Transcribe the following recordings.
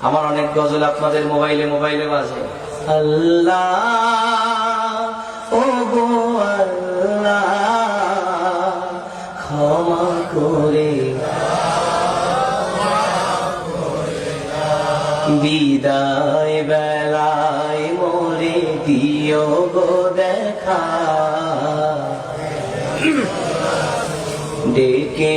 আমার অনেক গজল আপনাদের মোবাইলে মোবাইলে বাজে। আল্লাহ ও গো বিদায় বেলায় মোরে দিও গো দেখা। ডেকে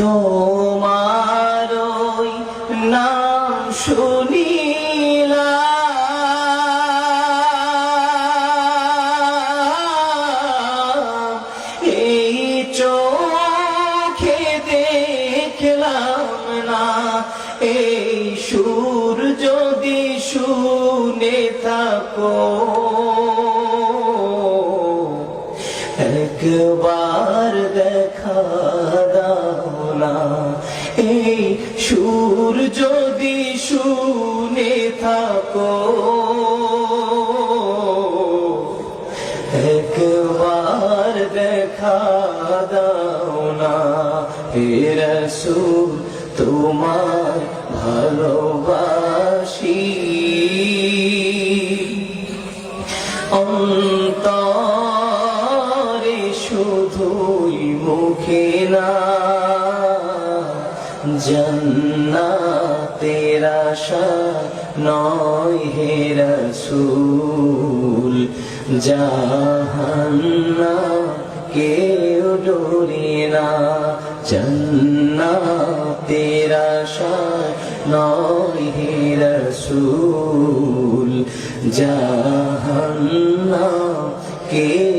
তোমার নাম শুনিলা এই চোখে দেখলাম না এই সুর যদি শুনে থাকো। একবার দেখা না। এই সুর যদি শুনে থাকো, একবার দেখা দাও না। রসুল, তোমার ভালোবাসি। অন্তরে শুধুই মুখে না। জন্নাতের আশা নয় হে রসুল। জাহান্না কেউ ডোরে না। জন্নাতের আশা নয় হে রসুল। জাহান্না কে